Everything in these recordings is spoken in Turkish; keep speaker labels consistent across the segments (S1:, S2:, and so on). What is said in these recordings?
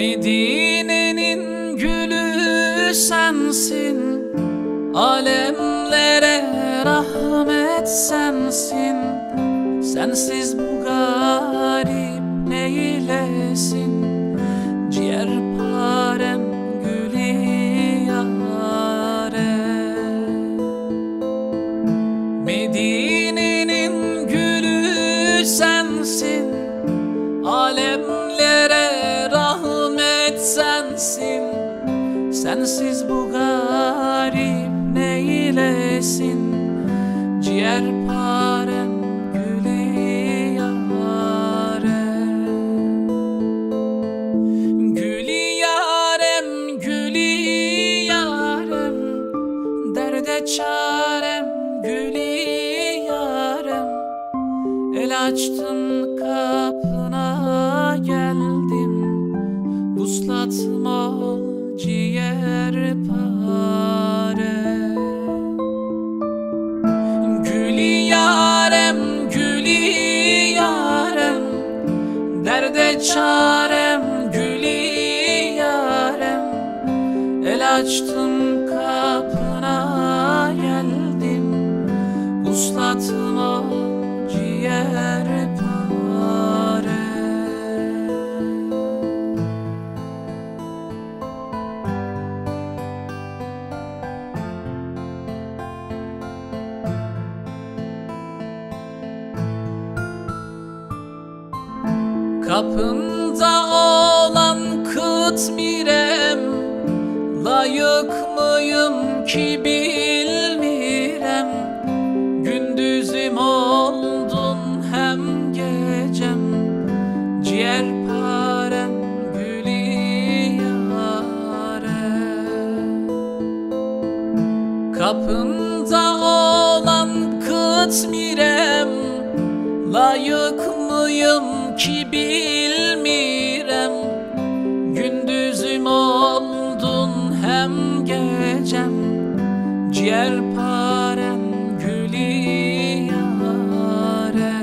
S1: Medine'nin gülü sensin Alemlere rahmet sensin. Sensiz bu garip neylesin? Ciğer parem gülü yâre Medine'nin gülü sensin Alemlere Sensiz bu garip neylesin Ciğer parem gülü yâre Gülü yarem, gülü yarem. Derde çarem, gülü yarem. El açtın Derde çarem, gülü yarem. El açtım Kapında olan kıt mirem Layık mıyım ki bilmirem. Gündüzüm oldun hem gecem Ciğer parem gülü yâre. Kapında olan kıt mirem Layık mıyım ki bilmirem. Gündüzüm oldun hem gecem. Ciğer parem gülü yâre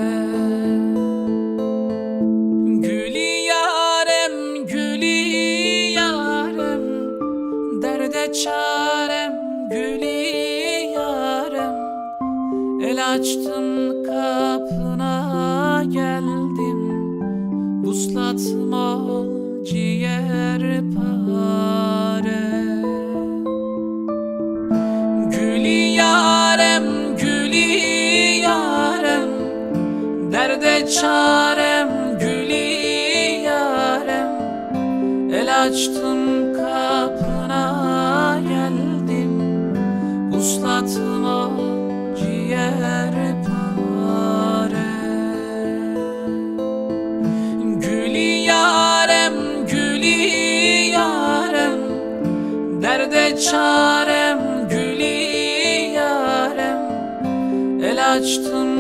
S1: Gülü yarem, gülü yarem El açtın kapına geldim Vuslatım ol ciğer yarem, gülü yarem. Derde çarem, gülü yarem. El açtım kapına geldim. Uslatım o ciğer çarem gülü yarem. El açtım